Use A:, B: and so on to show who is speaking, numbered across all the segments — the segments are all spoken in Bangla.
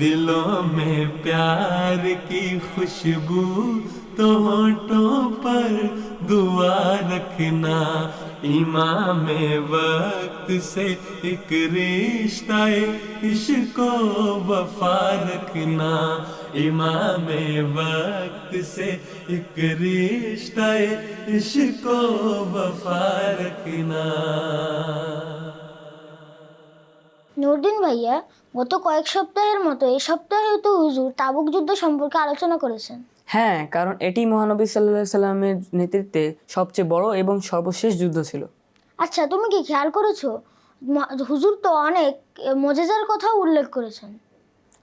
A: دلوں میں پیار کی خوشبو تو ہونٹوں پر دعا رکھنا۔ امام وقت سے ایک رشتہ عشق و وفا رکھنا۔ امام وقت سے ایک رشتہ عشق و وفا رکھنا۔
B: নুরদিন ভাইয়া গত কয়েক সপ্তাহের মতো এই সপ্তাহেও তো হুজুর তাবুক যুদ্ধ সম্পর্কে আলোচনা করেছেন।
C: হ্যাঁ কারণ এটি মহানবী সাল্লাহ সাল্লামের নেতৃত্বে সবচেয়ে বড় এবং সর্বশেষ যুদ্ধ ছিল।
B: আচ্ছা তুমি কি খেয়াল করেছ? হুজুর তো অনেক মজেজার কথাও উল্লেখ করেছেন।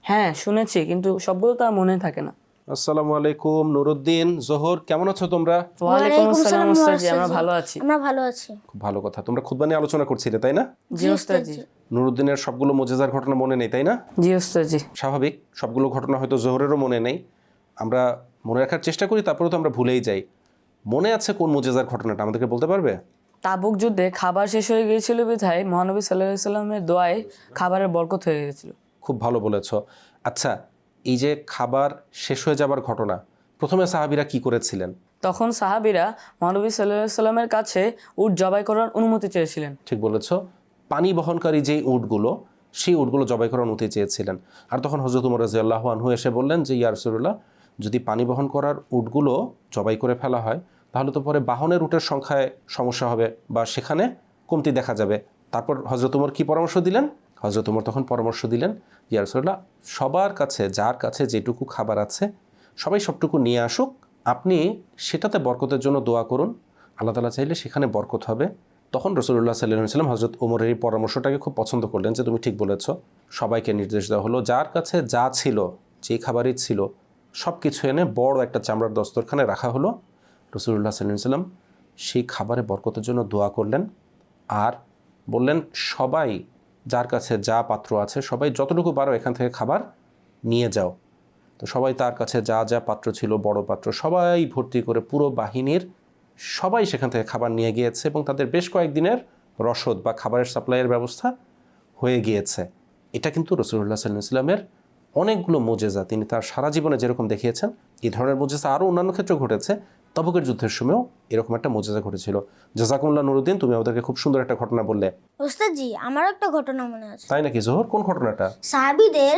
C: হ্যাঁ শুনেছি কিন্তু সবগুলো তো আর মনে থাকে না।
D: আসসালামু আলাইকুম নুরুদ্দিন জোহর কেমন আছো তোমরা?
C: ওয়ালাইকুম আসসালাম ওস্তাদজি আমরা ভালো আছি।
B: আমরা ভালো আছি।
D: খুব ভালো কথা তোমরা খুদবা নিয়ে আলোচনা করছিলে তাই না?
C: জি ওস্তাদজি
D: নুরুদ্দিনের সবগুলো মজেজার ঘটনা মনে নেই তাই না?
C: জি ওস্তাদজি
D: স্বাভাবিক সবগুলো ঘটনা হয়তো জোহরেরও মনে নেই। আমরা মনে রাখার চেষ্টা করি তারপরেও তো আমরা ভুলেই যাই। মনে আছে কোন মজেজার ঘটনাটা আমাদেরকে বলতে পারবে?
C: তাবুক যুদ্ধে খাবার শেষ হয়ে গিয়েছিল বিধায় মহানবী সাল্লাহ সাল্লামের দোয়ায় খাবারের বরকত হয়ে গিয়েছিল।
D: খুব ভালো বলেছ। আচ্ছা এই যে খাবার শেষ হয়ে যাবার ঘটনা প্রথমে সাহাবিরা কি করেছিলেন?
C: তখন সাহাবিরা মহানবী সাল্লাহ সাল্লামের কাছে উট জবাই করার অনুমতি চেয়েছিলেন।
D: ঠিক বলেছ। পানি বহনকারী যেই উটগুলো, সেই উটগুলো জবাই করার অনুমতি চেয়েছিলেন। আর তখন হজরত উমর রাজি আল্লাহ আনহু এসে বললেন যে, ইয়া রসুল্লাহ যদি পানি বহন করার উটগুলো জবাই করে ফেলা হয়, তাহলে তো পরে বাহনের উটের সংখ্যায় সমস্যা হবে বা সেখানে কমতি দেখা যাবে। তারপর হজরত উমর কী পরামর্শ দিলেন? হজরত উমর তখন পরামর্শ দিলেন, ইয়া রসুল্লাহ সবার কাছে, যার কাছে যেটুকু খাবার আছে, সবাই সবটুকু নিয়ে আসুক। আপনি সেটাতে বরকতের জন্য দোয়া করুন। আল্লাহ তালা চাইলে সেখানে বরকত হবে। তখন রসুল্লাহ সাল্লাহ সাল্লাম হজরত ওমরের এই পরামর্শটাকে খুব পছন্দ করলেন যে, তুমি ঠিক বলেছ। সবাইকে নির্দেশ দেওয়া হলো, যার কাছে যা ছিল, যে খাবারই ছিল সব কিছু এনে বড় একটা চামড়ার দস্তরখানে রাখা হলো। রসুল্লাহ সাল্লাম সাল্লাম সেই খাবারে বরকতের জন্য দোয়া করলেন আর বললেন, সবাই যার কাছে যা পাত্র আছে, সবাই যতটুকু পারো এখান থেকে খাবার নিয়ে যাও। তো সবাই তার কাছে যা যা পাত্র ছিল, বড় পাত্র, সবাই ভর্তি করে পুরো বাহিনীর সবাই সেখান থেকে খাবার নিয়ে গিয়েছে এবং তাদের বেশ কয়েকদিনের রসদ বা খাবারের সাপ্লাইয়ের ব্যবস্থা হয়ে গিয়েছে। এটা কিন্তু রসুল্লাহ সাল্লাহ ইসলামের অনেকগুলো মোজেজা। তিনি তার সারা জীবনে যেরকম দেখিয়েছেন এই ধরনের মোজেজা আরও অন্যান্য ক্ষেত্রে ঘটেছে। তবুকের যুদ্ধের সময়ও এরকম একটা মোজেজা ঘটেছিল। জাজাকুল্লাহ নুরুদ্দিন তুমি আমাদেরকে খুব সুন্দর একটা ঘটনা বললে।
B: ওস্তাদজি আমারও একটা ঘটনা মনে আছে।
D: তাই নাকি জোহর? কোন ঘটনাটা?
B: সাহাবিদের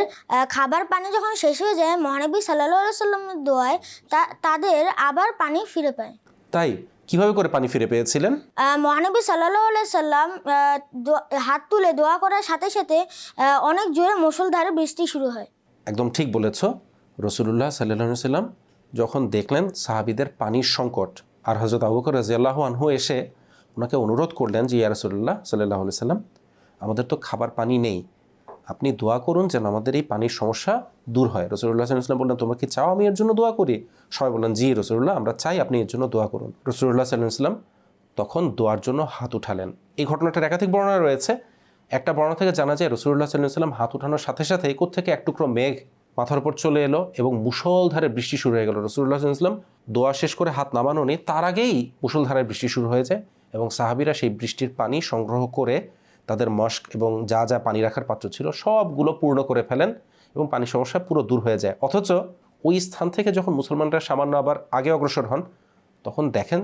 B: খাবার পানি যখন শেষ হয়ে যায় মহানবী সাল্লাহ সাল্লামের দোয়ায় তাদের আবার পানি ফিরে পায়।
D: তাই কীভাবে করে পানি ফিরে পেয়েছিলেন?
B: মহানবী সাল্লাহ সাল্লাম হাত তুলে দোয়া করার সাথে সাথে অনেক জোরে মুসলধারে বৃষ্টি শুরু হয়।
D: একদম ঠিক বলেছ। রসুল্লাহ সাল্লাহ সাল্লাম যখন দেখলেন সাহাবিদের পানির সংকট আর হজরত আবুকর রাজিয়াল্লাহ আনহু এসে ওনাকে অনুরোধ করলেন যে ইয়া রসুল্লাহ সাল্লাহ সাল্লাম আমাদের তো খাবার পানি নেই। আপনি দোয়া করুন যেন আমাদের এই পানির সমস্যা দূর হয়। রসুল্লাহ সাল্লাম বললেন তোমরা কি চাও আমি এর জন্য দোয়া করি? সবাই বললেন, জি রসুল্লাহ আমরা চাই আপনি এর জন্য দোয়া করুন। রসুল্লাহ সাল্লাহ সাল্লাম তখন দোয়ার জন্য হাত উঠালেন। এই ঘটনাটার একাধিক বর্ণনা রয়েছে। একটা বর্ণনা থেকে জানা যায় রসুল্লাহ সাল্লাহ সাল্লাম হাত উঠানোর সাথে সাথে থেকে এক টুকরো মেঘ মাথার উপর চলে এলো এবং মুষলধারে বৃষ্টি শুরু হয়ে গেল। রসুল্লাহ সাল্লাম দোয়া শেষ করে হাত নামানো নেই, তার আগেই মুষলধারে বৃষ্টি শুরু হয়ে যায় এবং সাহাবিরা সেই বৃষ্টির পানি সংগ্রহ করে তাদের মস্ক এবং যা যা পানি রাখার পাত্র ছিল সবগুলো পূর্ণ করে ফেলেন এবং পানি সমস্যা পুরো দূর হয়ে যায়। অথচ ওই স্থান থেকে যখন মুসলমানরা সামান্য আবার আগে অগ্রসর হন, তখন দেখেন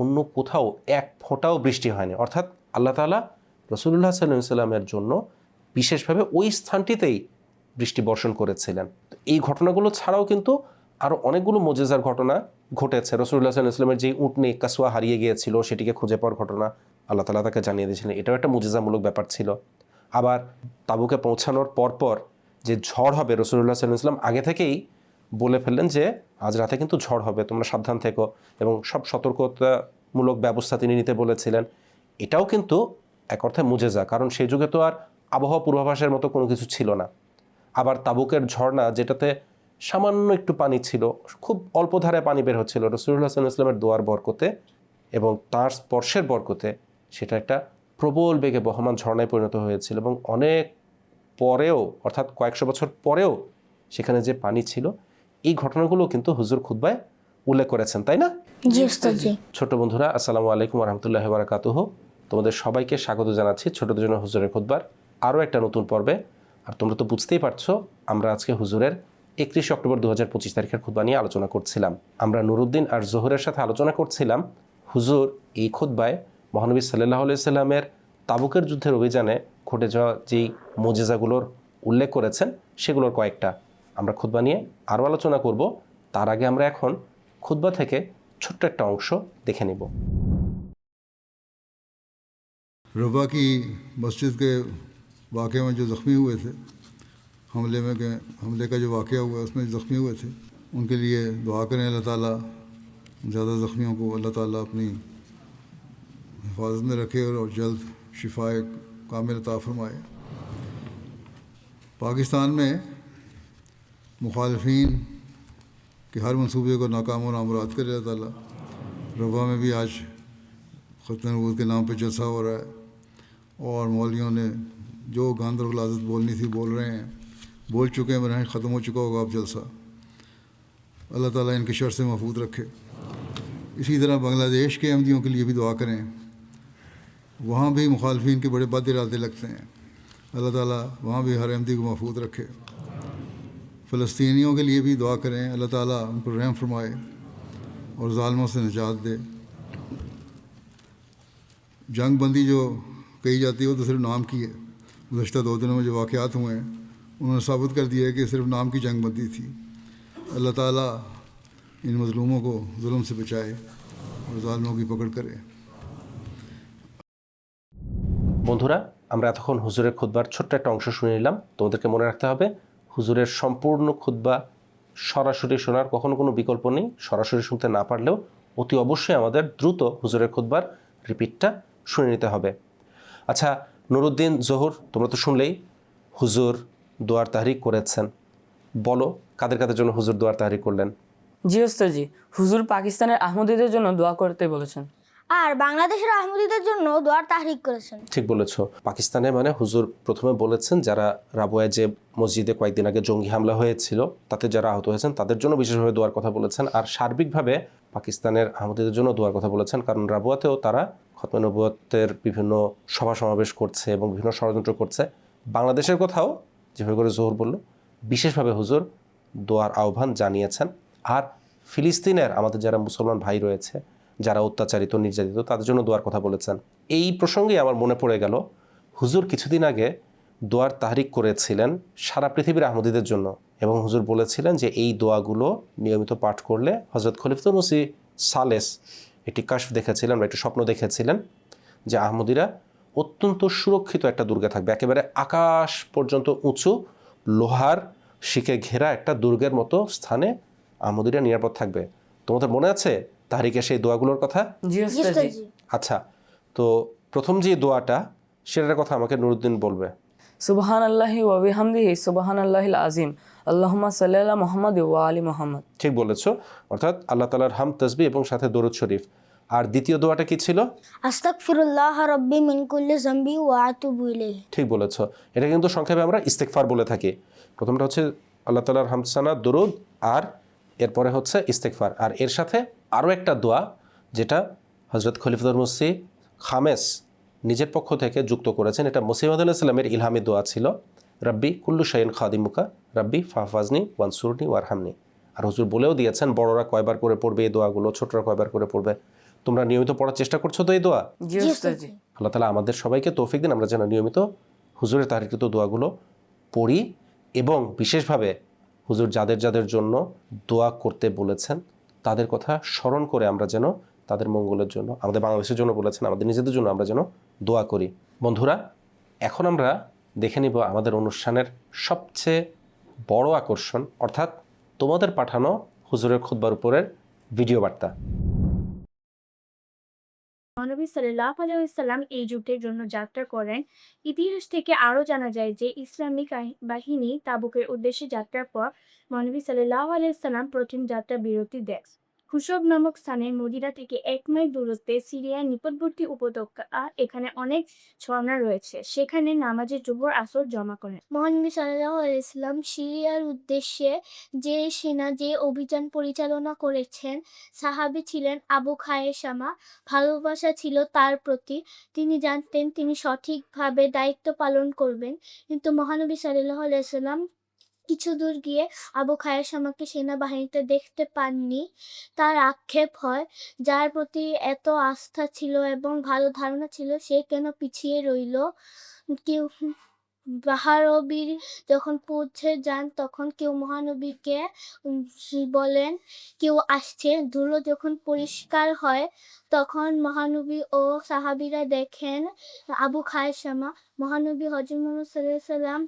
D: অন্য কোথাও এক ফোঁটাও বৃষ্টি হয়নি। অর্থাৎ আল্লাহ তালা রসুল্লাহ সাল্লাম সাল্লামের জন্য বিশেষভাবে ওই স্থানটিতেই বৃষ্টি বর্ষণ করেছিলেন। এই ঘটনাগুলো ছাড়াও কিন্তু আরও অনেকগুলো মজেজার ঘটনা ঘটেছে। রসুল্লাহ সাল্লাহ ইসলামের যে উটনি কাসুয়া হারিয়ে গিয়েছিল, সেটিকে খুঁজে পাওয়ার ঘটনা আল্লাহ তালা তাকে জানিয়ে দিয়েছিলেন। এটাও একটা মুজেজামূলক ব্যাপার ছিল। আবার তাবুকে পৌঁছানোর পরপর যে ঝড় হবে রসুল্লাহ সাল্লাহ ইসলাম আগে থেকেই বলে ফেললেন যে, আজ রাতে কিন্তু ঝড় হবে, তোমরা সাবধান থেকো। এবং সব সতর্কতামূলক ব্যবস্থা তিনি নিতে বলেছিলেন। এটাও কিন্তু এক অর্থে মুজেজা, কারণ সেই যুগে তো আর আবহাওয়া পূর্বাভাসের মতো কোনো কিছু ছিল না। আবার তাবুকের ঝর্ণা, যেটাতে সামান্য একটু পানি ছিল, খুব অল্প ধারে পানি বের হচ্ছিল রসুল্লাহ সাল্লাহ ইসলামের দোয়ার বরকতে এবং তার স্পর্শের বরকতে। সেটা একটা প্রবল বেগে বহমান ঝর্ণায় পরিণত হয়েছিল এবং অনেক পরেও অর্থাৎ কয়েকশো বছর পরেও সেখানে যে পানি ছিল এই ঘটনাগুলো কিন্তু হুজুর খুদ্বায় উল্লেখ করেছেন তাই না? ছোট বন্ধুরা আসসালামু আলাইকুম রহমতুল্লাহ বারাকাতুহ। তোমাদের সবাইকে স্বাগত জানাচ্ছি ছোটদের জন্য হুজুরের খুদ্বার আরও একটা নতুন পর্বে। আর তোমরা তো বুঝতেই পারছ আমরা আজকে হুজুরের একত্রিশে অক্টোবর দু হাজার পঁচিশ তারিখের খুতবা নিয়ে আলোচনা করছিলাম। আমরা নুরুদ্দিন আর জোহরের সাথে আলোচনা করছিলাম হুজুর এই খুতবায় মহানবী সাল্লাহ সাল্লামের তাবুকের যুদ্ধের অভিযানে ঘটে যাওয়া যেই মোজেজাগুলোর উল্লেখ করেছেন সেগুলোর কয়েকটা আমরা খুতবা নিয়ে আরও আলোচনা করব তার আগে আমরা এখন খুতবা থেকে ছোট্ট একটা অংশ দেখে নিব
E: रबा की मस्जिद के वाक़े में जो ज़ख्मी हुए थे हमले में के हमले का जो वाक़ हुआ उसमें जो ज़ख्मी हुए थे उनके लिए दुआ करें अल्लाह ताला ज़्यादा ज़ख्मियों को अल्लाह ताला अपनी حفاظت میں رکھے اور جلد شفا کامل عطا فرمائے۔ پاکستان میں مخالفین کے ہر منصوبے کو ناکام و نامراد کرے اللہ تعالیٰ۔ ربا میں بھی آج ختم نبود کے نام پہ جلسہ ہو رہا ہے اور مولیوں نے جو گاند اور غلازت بولنی تھی بول رہے ہیں۔ بول چکے ہیں مرحلہ ختم ہو چکا ہوگا اب جلسہ۔ اللہ تعالیٰ ان کے شر سے محفوظ رکھے۔ اسی طرح بنگلہ دیش کے احمدیوں کے لیے بھی دعا کریں۔ وہاں بھی مخالفین کے بڑے بد ارادے لگتے ہیں۔ اللہ تعالیٰ وہاں بھی ہر احمدی کو محفوظ رکھے۔ فلسطینیوں کے لیے بھی دعا کریں۔ اللہ تعالیٰ ان کو رحم فرمائے اور ظالموں سے نجات دے۔ جنگ بندی جو کہی جاتی ہے وہ تو صرف نام کی ہے۔ گزشتہ دو دنوں میں جو واقعات ہوئے ہیں، انہوں نے ثابت کر دیا ہے کہ صرف نام کی جنگ بندی تھی۔ اللہ تعالیٰ ان مظلوموں کو ظلم سے بچائے اور ظالموں کی پکڑ کرے۔
D: বন্ধুরা, আমরা এতক্ষণ হুজুরের খুতবার ছোট্ট একটা অংশ শুনে নিলাম। তোমাদেরকে মনে রাখতে হবে, হুজুরের সম্পূর্ণ খুতবা সরাসরি শোনার কখনো কোনো বিকল্প নেই। সরাসরি শুনতে না পারলেও অতি অবশ্যই আমাদের দ্রুত হুজুরের খুতবার রিপিটটা শুনে নিতে হবে। আচ্ছা নুরুদ্দিন, জহুর, তোমরা তো শুনলেই হুজুর দোয়ার তাহরিক করেছেন। বলো, কাদের কাদের জন্য হুজুর দোয়ার তাহরিক করলেন?
C: জি, ওস্তাদজি। হুজুর পাকিস্তানের আহমদীদের জন্য দোয়া করতে বলেছেন।
B: আর বাংলাদেশের আহমদীদের জন্য দোয়ার তাহরিক করেছেন।
D: ঠিক বলেছ। পাকিস্তানে মানে হুজুর প্রথমে বলেছেন, যারা রাবোয়ায় যে মসজিদে কয়েকদিন আগে জঙ্গি হামলা হয়েছিল, তাতে যারা আহত হয়েছেন, তাদের জন্য বিশেষভাবে দোয়ার কথা বলেছেন। আর সার্বিকভাবে পাকিস্তানের আহমদীদের জন্য দোয়ার কথা বলেছেন, কারণ রাবুয়াতেও তারা খতমে নবুয়তের বিভিন্ন সভা সমাবেশ করছে এবং বিভিন্ন ষড়যন্ত্র করছে। বাংলাদেশের কথাও যেভাবে করে জোহর বলল, বিশেষভাবে হুজুর দোয়ার আহ্বান জানিয়েছেন। আর ফিলিস্তিনের আমাদের যারা মুসলমান ভাই রয়েছে যারা অত্যাচারিত, নির্যাতিত, তাদের জন্য দোয়ার কথা বলেছেন। এই প্রসঙ্গে আমার মনে পড়ে গেল, হুজুর কিছুদিন আগে দোয়ার তাহরিক করেছিলেন সারা পৃথিবীর আহমদীদের জন্য এবং হুজুর বলেছিলেন যে এই দোয়াগুলো নিয়মিত পাঠ করলে হজরত খলিফতুল মুসি সালেস একটি কাশ দেখেছিলেন বা একটি স্বপ্ন দেখেছিলেন যে আহমদিরা অত্যন্ত সুরক্ষিত একটা দুর্গে থাকবে। একেবারে আকাশ পর্যন্ত উঁচু, লোহার শিকে ঘেরা একটা দুর্গের মতো স্থানে আহমদিরা নিরাপদ থাকবে। তোমাদের মনে আছে? তাহরিকে সেই দোয়াগুলোর কথা। আচ্ছা তো প্রথম যে দোয়াটা সেটার কথা আমাকে নুরুদ্দিন বলবে।
C: সুবহান আল্লাহি ওয়াবিহামদিহি সুবহান আল্লাহিল আজিম আল্লাহমা সাল্লাল্লাহ মোহাম্মদ ওয়া আলী মোহাম্মদ।
D: ঠিক বলেছ। অর্থাৎ আল্লাহ তালার হাম তসবি এবং সাথে দরুদ শরীফ। আর দ্বিতীয় দোয়াটা কি ছিল?
B: আস্তাগফিরুল্লাহ রব্বি মিন কুল্লি যামবি ওয়া আতুবু ইলাইহি।
D: ঠিক বলেছ। এটা কিন্তু সংক্ষেপে আমরা ইস্তেকফার বলে থাকি। প্রথমটা হচ্ছে আল্লাহ তালার হামসানা দরুদ আর এরপরে হচ্ছে ইস্তেকফার আর এর সাথে আরও একটা দোয়া যেটা হজরত খলিফুদ্দুর মুসি খামেস নিজের পক্ষ থেকে যুক্ত করেছেন। এটা মুসিমদ ইসলামের ইলহামি দোয়া ছিল। রাব্বি কুল্লু শাইন খাদিমুকা রাব্বি ফাহফাজনি ওয়ানসুরনি ওয়ারহামনি। আর হুজুর বলেও দিয়েছেন বড়রা কয়বার করে পড়বে এই দোয়াগুলো ছোটরা কয়বার করে পড়বে। তোমরা নিয়মিত পড়ার চেষ্টা করছ তো এই দোয়া। আল্লাহ তালা আমাদের সবাইকে তৌফিক দিন আমরা যেন নিয়মিত হুজুরের তারিখকৃত দোয়াগুলো পড়ি এবং বিশেষভাবে হুজুর যাদের যাদের জন্য দোয়া করতে বলেছেন তাদের কথা স্মরণ করে আমরা যেন তাদের মঙ্গলের জন্য, আমাদের বাংলাদেশের জন্য বলেছেন, আমাদের নিজেদের জন্য আমরা যেন দোয়া করি। বন্ধুরা, এখন আমরা দেখে নিব আমাদের অনুষ্ঠানের সবচেয়ে বড় আকর্ষণ, অর্থাৎ তোমাদের পাঠানো হুজুরের খুদ্বার উপরের ভিডিও বার্তা।
F: মহানবী সাল্লাহ আলাইসাল্লাম এই যুদ্ধের জন্য যাত্রা করেন। ইতিহাস থেকে আরও জানা যায় যে ইসলামী বাহিনী তাবুকের উদ্দেশ্যে যাত্রার পর মহানবী সাল্লাহ আলাইসাল্লাম প্রথম যাত্রা বিরতি দেন
G: খুশব নামক স্থানে মদিনা থেকে এক মাইল দূরত্বে সিরিয়ার নিকটবর্তী উপত্যকা এখানে অনেক ঝর্ণা রয়েছে। সেখানে নামাজের জোবর আসর জমা করেন।
H: মহানবী সাল্লাহ ইসলাম সিরিয়ার উদ্দেশ্যে যে সেনা, যে অভিযান পরিচালনা করেছেন, সাহাবি ছিলেন আবু খায়েসামা ভালোবাসা ছিল তার প্রতি। তিনি জানতেন তিনি সঠিকভাবে দায়িত্ব পালন করবেন। কিন্তু মহানবী সাল্লাহ আলাইসাল্লাম কিছু দূর গিয়ে আবু খায়েসামাকে সেনাবাহিনীতে দেখতে পাননি। তার আক্ষেপ হয়, যার প্রতি এত আস্থা ছিল এবং ভালো ধারণা ছিল, সে কেন পিছিয়ে রইল? কেউ বাহারবির যখন পৌঁছে যান, তখন কেউ মহানবীকে বলেন, কেউ আসছে। ধুলো যখন পরিষ্কার হয়, তখন মহানবী ও সাহাবিরা দেখেন আবু খায়সামা মহানবী মুহাম্মদ সাল্লাম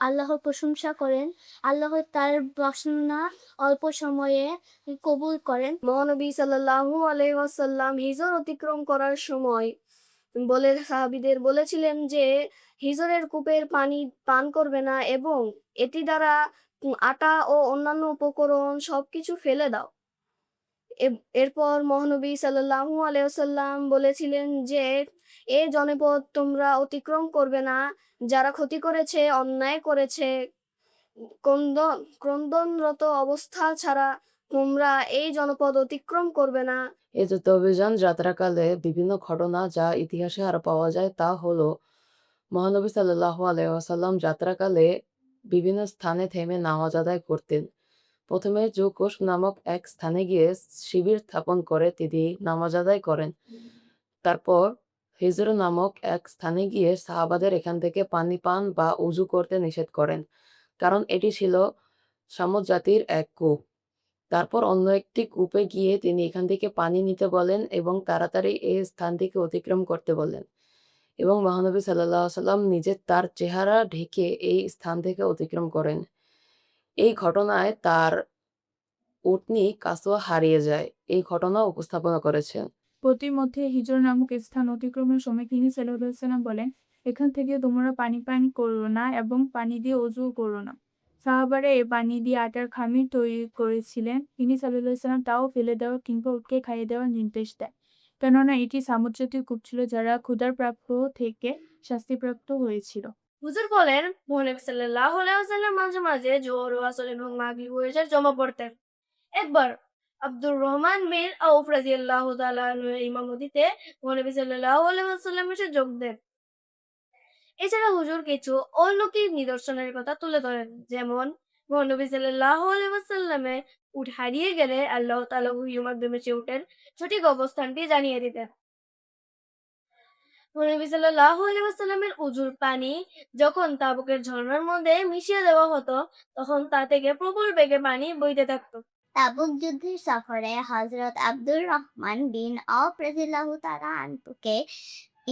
H: আল্লাহর প্রশংসা করেন। আল্লাহ তার বাসনা অল্প সময়ে কবুল করেন।
I: মহানবী সাল্লাল্লাহু আলাইহি ওয়াসাল্লাম হিজর অতিক্রম করার সময় বলে সাহাবীদের বলেছিলেন যে, হিজরের কূপের পানি পান করবে না এবং এটি দ্বারা আটা ও অন্যান্য উপকরণ সবকিছু ফেলে দাও। এরপর মহানবী সাল্লাল্লাহু আলাইহি ওয়াসাল্লাম বলেছিলেন যে, এ জনপদ তোমরা অতিক্রম করবে না। যারা ক্ষতি করেছে, অন্যায় করেছে, ক্রন্দন, ক্রন্দনরত অবস্থা ছাড়া তোমরা এই জনপদ অতিক্রম করবে না।
C: এই অভিযান যাত্রাকালে বিভিন্ন ঘটনা যা ইতিহাসে আর পাওয়া যায় তা হলো, মহানবী সাল্লাল্লাহু আলাইহি ওয়াসাল্লাম যাত্রাকালে বিভিন্ন স্থানে থেমে নামাজ আদায় করতেন। প্রথমে জুকুশ নামক এক স্থানে গিয়ে শিবির স্থাপন করে তিনি নামাজ আদায় করেন। তারপর হিজর নামক এক স্থানে গিয়ে সাহাবাদের এখান থেকে পানি পান বা উজু করতে নিষেধ করেন। কারণ এটি ছিল সামুদ জাতির এক কূপ। তারপর অন্য একটি কূপে গিয়ে তিনি এখান থেকে পানি নিতে বলেন এবং তাড়াতাড়ি এই স্থান থেকে অতিক্রম করতে বলেন এবং মহানবী সাল্লাহ সাল্লাম নিজে তার চেহারা ঢেকে এই স্থান থেকে অতিক্রম করেন। এই ঘটনায় তার উটনি কাসোয়া হারিয়ে যায়। এই ঘটনা উপস্থাপনা করেছেন।
G: প্রতিমধ্যে হিজর নামক স্থান অতিক্রমের সময় তিনি সাল্লাম বলেন, এখান থেকে তোমরা পানি পান করো না এবং পানি দিয়ে অজু করো না। সাহাবারা এই পানি দিয়ে আটার খামির তৈরি করেছিলেন। তিনি সাল্লাম তাও ফেলে দেওয়া কিংবা উটকে খাইয়ে দেওয়ার নির্দেশ দেয় কেননা এটি সামুদ্রিক কূপ ছিল যারা ক্ষুধার প্রাপ্য থেকে শাস্তিপ্রাপ্ত হয়েছিল।
I: হুজুর বলেন মহানবী সাল্লাল্লাহু আলাইহি ওয়াসাল্লাম মাঝে মাঝে জোহর ও এবং মাগরিব ও ইশার জমা পড়তেন। একবার আব্দুর রহমান বিন আউফ রাদিয়াল্লাহু তাআলা ইমামতিতে মহানবী সাল্লাল্লাহু আলাইহি ওয়াসাল্লাম এসে যোগ দেন। এছাড়া হুজুর কিছু অলৌকিক নিদর্শনের কথা তুলে ধরেন। যেমন মহানবী সাল্লাল্লাহু আলাইহি ওয়াসাল্লামে উট হারিয়ে গেলে আল্লাহ মাধ্যমে সে উটের সঠিক অবস্থানটি জানিয়ে দিতেন। নবী সাল্লাল্লাহু আলাইহি উজুর পানি যখন তাবুকের ঝর্ণার মধ্যে মিশিয়ে দেওয়া হতো, তখন তা থেকে প্রবল বেগে পানি বইতে থাকতো।
H: তাবুক যুদ্ধের সফরে হজরত আব্দুর রহমান বিন আউফ রাদিয়াল্লাহু তাআলা আনহুকে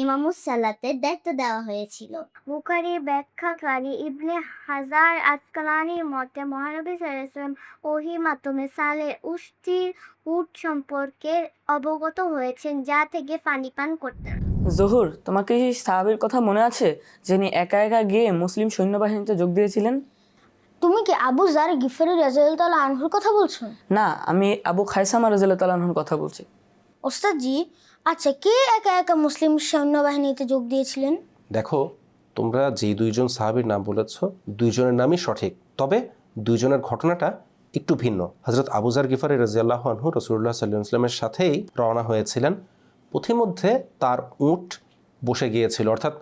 H: ইমামুস সালাতের দায়িত্ব দেওয়া হয়েছিল। বুখারী ব্যাখ্যাকারী ইবনে হাজার আসকালানির মতে মহানবী সাল্লাল্লাহু ওহি মাধ্যমে সালে উষ্টির উট সম্পর্কে অবগত হয়েছেন যা থেকে পানি পান করতেন।
C: জহুর তোমাকে কি সেই সাহাবের কথা মনে আছে যিনি একা একা গিয়ে মুসলিম সৈন্যবাহিনীতে যোগ দিয়েছিলেন?
H: তুমি কি আবু জার গিফারি রাজিয়াল আনহুর কথা বলছো?
C: না আমি আবু খাইসামা রাজিয়াল্লাহু তাআলার কথা বলছি।
H: ওস্তাদজি আচ্ছা কে একা একা মুসলিম সৈন্যবাহিনীতে যোগ দিয়েছিলেন?
D: দেখো, তোমরা যেই দুইজন সাহাবীর নাম বলেছ, দুইজনের নামই সঠিক। তবে দুইজনের ঘটনাটা একটু ভিন্ন। হজরত আবুজার গিফারি রাজিয়াল্লাহ আনহু রসুল্লাহ সাল্লাহ ইসলামের সাথেই রওনা হয়েছিলেন। পথিমধ্যে তার উট বসে গিয়েছিল, অর্থাৎ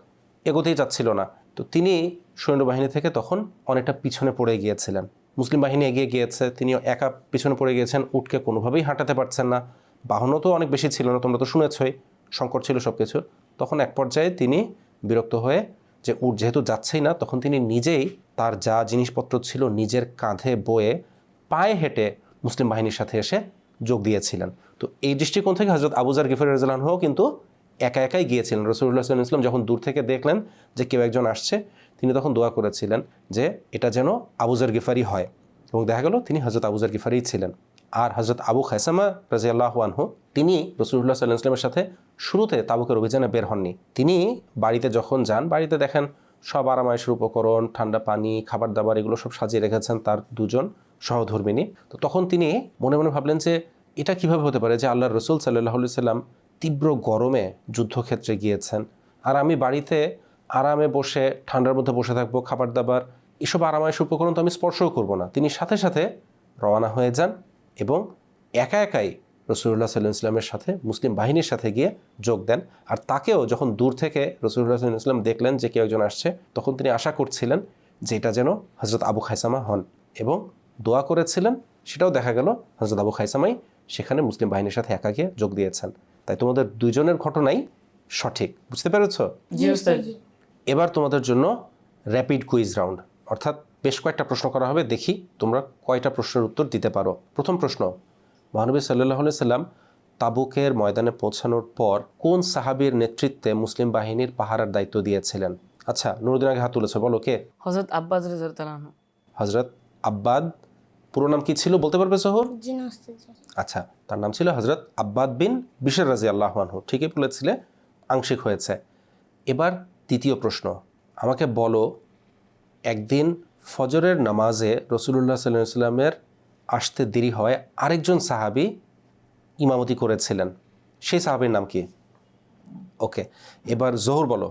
D: এগোতেই যাচ্ছিল না। তো তিনি সৈন্যবাহিনী থেকে তখন অনেকটা পিছনে পড়ে গিয়েছিলেন। মুসলিম বাহিনী এগিয়ে গিয়েছে তিনি একা পিছনে পড়ে গিয়েছেন, উটকে কোনোভাবেই হাঁটাতে পারছেন না। বাহনও তো অনেক বেশি ছিল না, তোমরা তো শুনেছই, সংকট ছিল সব কিছু তখন এক পর্যায়ে তিনি বিরক্ত হয়ে যে উট যেহেতু যাচ্ছেই না, তখন তিনি নিজেই তার যা জিনিসপত্র ছিল নিজের কাঁধে বয়ে পায়ে হেঁটে মুসলিম বাহিনীর সাথে এসে যোগ দিয়েছিলেন। তো এই দৃষ্টিকোণ থেকে হজরত আবুজার গিফর রাজলানহও কিন্তু একা একাই গিয়েছিলেন। রসুল্লাহ সাল্লাহ ইসলাম যখন দূর থেকে দেখলেন যে কেউ একজন আসছে, তিনি তখন দোয়া করেছিলেন যে এটা যেন আবুজার গিফারি হয়। এবং দেখা গেল তিনি হজরত আবুজার গিফারিই ছিলেন। আর হজরত আবু খাইসামা রাজিয়াল্লাহ আনহু, তিনি রসুল্লাহ সাল্লাহ ইসলামের সাথে শুরুতে তাবুকের অভিযানে বের হননি। তিনি বাড়িতে যখন যান, বাড়িতে দেখেন সব আরামায়েশের উপকরণ, ঠান্ডা পানি খাবার দাবার এগুলো সব সাজিয়ে রেখেছেন তার দুজন সহধর্মিনী। তো তখন তিনি মনে মনে ভাবলেন যে এটা কীভাবে হতে পারে যে আল্লাহ রসুল সাল্লাহ সাল্লাম তীব্র গরমে যুদ্ধক্ষেত্রে গিয়েছেন। আর আমি বাড়িতে আরামে বসে, ঠান্ডার মধ্যে বসে থাকব খাবার দাবার এসব আরামায়েশ উপকরণ তো আমি স্পর্শও করব না। তিনি সাথে সাথে রওনা হয়ে যান। এবং একা একাই রসুল্লাহ সাল্লাহ ইসলামের সাথে মুসলিম বাহিনীর সাথে গিয়ে যোগ দেন। আর তাকেও যখন দূর থেকে রসুল্লাহ সাল্লাহ ইসলাম দেখলেন যে কেউ একজন আসছে তখন তিনি আশা করছিলেন যে এটা যেন হজরত আবু খাইসামা হন এবং দোয়া করেছিলেন সেটাও দেখা গেল হজরত আবু খাইসামাই সেখানে মুসলিম বাহিনীর সাথে একা গিয়ে যোগ দিয়েছেন। তাই তোমাদের দুজনের ঘটনাই সঠিক বুঝতে পেরেছ? এবার তোমাদের জন্য র্যাপিড কুইজ রাউন্ড অর্থাৎ বেশ কয়েকটা প্রশ্ন করা হবে দেখি তোমরা কয়টা প্রশ্নের উত্তর দিতে পারো। প্রথম প্রশ্ন মহানবী সাল্লাহ সাল্লাম তাবুকের ময়দানে পৌঁছানোর পর কোন সাহাবীর নেতৃত্বে মুসলিম বাহিনীর পাহারার দায়িত্ব দিয়েছিলেন? আচ্ছা নুরুদ্দিন আগে হাত তুলেছে বলো কে?
C: হজরত আব্বাস রাজু
D: হজরত আব্বাদ পুরো নাম কি ছিল বলতে পারবে সহর। আচ্ছা তার নাম ছিল হজরত আব্বাদ বিন বিশের রাজি আল্লাহানহু ঠিকই বলেছিলে আংশিক হয়েছে। এবার দ্বিতীয় প্রশ্ন আমাকে বলো একদিন ফজরের নামাজে রসুলুল্লাহ সাল্লাহ সাল্লামের আসতে দেরি হয় আরেকজন সাহাবি ইমামতি করেছিলেন। সেই সাহাবির নাম কি? ওকে এবার জোহর বলো।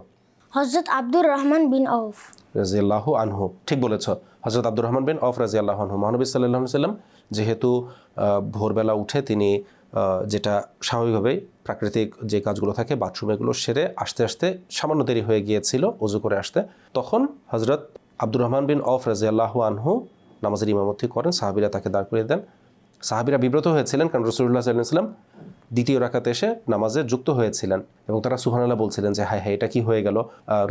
B: হজরত আব্দুর রহমান বিন আউফ।
D: রাজিয়াল্লাহু আনহু ঠিক বলেছ। হজরত আব্দুর রহমান বিন অফ রাজিয়াল্লাহ আনহু। মহানবী সাল্লাহ সাল্লাম যেহেতু ভোরবেলা উঠে তিনি যেটা স্বাভাবিকভাবেই প্রাকৃতিক যে কাজগুলো থাকে বাথরুম এগুলো সেরে আসতে আসতে সামান্য দেরি হয়ে গিয়েছিল অজু করে আসতে। তখন হজরত আব্দুর রহমান বিন অফ রাজিয়াল্লাহু আনহু নামাজের ইমামতি করেন সাহাবিরা তাকে দাঁড় করিয়ে দেন। সাহাবিরা বিব্রত হয়েছিলেন কারণ রসুল্লাহ সাল্লাহ সাল্লাম দ্বিতীয় রাকাতে এসে নামাজে যুক্ত হয়েছিলেন এবং তারা সুহানাল্লাহ বলছিলেন যে হায় হায় এটা কি হয়ে গেল?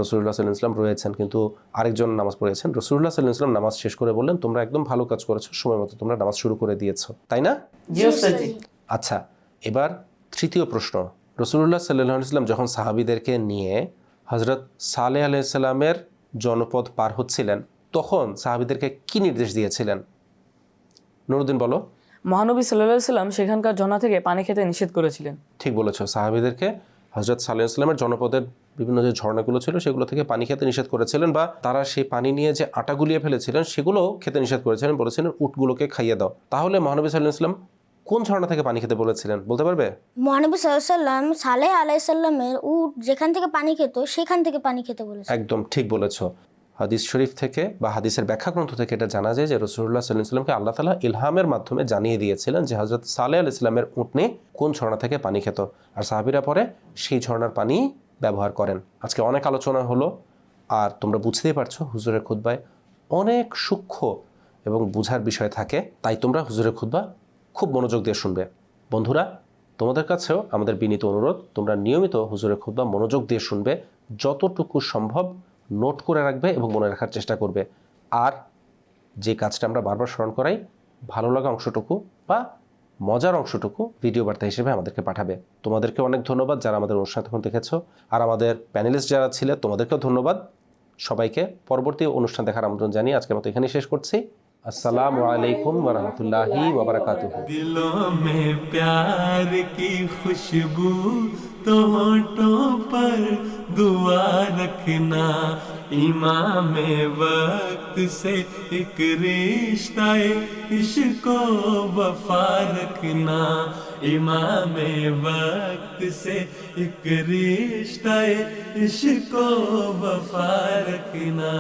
D: রসুল্লাহ সাল্লাহ ইসলাম রয়েছেন কিন্তু আরেকজন নামাজ পড়েছেন। রসুল্লাহ সাল্লাহ ইসলাম নামাজ শেষ করে বললেন তোমরা একদম ভালো কাজ করেছ সময় মতো তোমরা নামাজ শুরু করে দিয়েছ। তাই না? আচ্ছা এবার তৃতীয় প্রশ্ন। রসুল্লাহ সাল্লাহ ইসলাম যখন সাহাবিদেরকে নিয়ে হজরত সালে আলাইসাল্লামের জনপদ পার হচ্ছিলেন তখন সাহাবিদেরকে কি নির্দেশ দিয়েছিলেন? নুরুদ্দিন বলো।
J: মহানবী সাল্লাহ সাল্লাম সেখানকার জনা থেকে পানি খেতে নিষেধ করেছিলেন।
D: ঠিক বলেছ। সাহাবিদেরকে হজরত সাল্লাহ ইসলামের জনপদের বিভিন্ন যে ঝর্ণাগুলো ছিল সেগুলো থেকে পানি খেতে নিষেধ করেছিলেন বা তারা সেই পানি নিয়ে যে আটা গুলিয়ে ফেলেছিলেন সেগুলো খেতে নিষেধ করেছিলেন বলেছিলেন উটগুলোকে খাইয়ে দাও। তাহলে মহানবী সাল্লাহ ইসলাম কোন ঝর্ণা থেকে পানি খেতে বলেছিলেন? বলতে পারবে?
B: মহানবী সাল্লাম সালেহ আলাইসাল্লামের উট যেখান থেকে পানি খেত সেখান থেকে পানি খেতে বলেছে।
D: একদম ঠিক বলেছ। হাদিস শরীফ থেকে বা হাদিসের ব্যাখ্যা গ্রন্থ থেকে এটা জানা যায় যে রসুল্লাহ সাল্লাহ ইসলামকে আল্লাহ তালা ইলহামের মাধ্যমে জানিয়ে দিয়েছিলেন যে হজরত সালেহ আল ইসলামের উটনে কোন ঝর্ণা থেকে পানি খেত। আর সাহাবিরা পরে সেই ঝর্ণার পানি ব্যবহার করেন। আজকে অনেক আলোচনা হলো আর তোমরা বুঝতেই পারছ হুজুরের খুদ্বায় অনেক সূক্ষ্ম এবং বুঝার বিষয় থাকে তাই তোমরা হুজুরের খুদ্বা খুব মনোযোগ দিয়ে শুনবে। বন্ধুরা, তোমাদের কাছেও আমাদের বিনীত অনুরোধ, তোমরা নিয়মিত হুজুরের খুদ্া মনোযোগ দিয়ে শুনবে, যতটুকু সম্ভব নোট করে রাখবে এবং মনে রাখার চেষ্টা করবে। আর যে কাজটা আমরা বারবার স্মরণ করাই, ভালো লাগা অংশটুকু বা মজার অংশটুকু ভিডিও বার্তা হিসেবে আমাদেরকে পাঠাবে। তোমাদেরকে অনেক ধন্যবাদ যারা আমাদের অনুষ্ঠান তখন দেখেছ। আর আমাদের প্যানেলিস্ট যারা ছিলে, তোমাদেরকেও ধন্যবাদ। সবাইকে পরবর্তী অনুষ্ঠান দেখার আমন্ত্রণ জানিয়ে আজকের মতো এখানেই শেষ করছি। السلام علیکم ورحمۃ اللہ
A: وبرکاتہ۔ دلوں میں پیار کی خوشبو تو ہونٹوں پر دعا رکھنا۔ امام وقت سے ایک رشتہ عشق و وفا رکھنا۔ امام وقت سے ایک رشتہ عشق و وفا رکھنا۔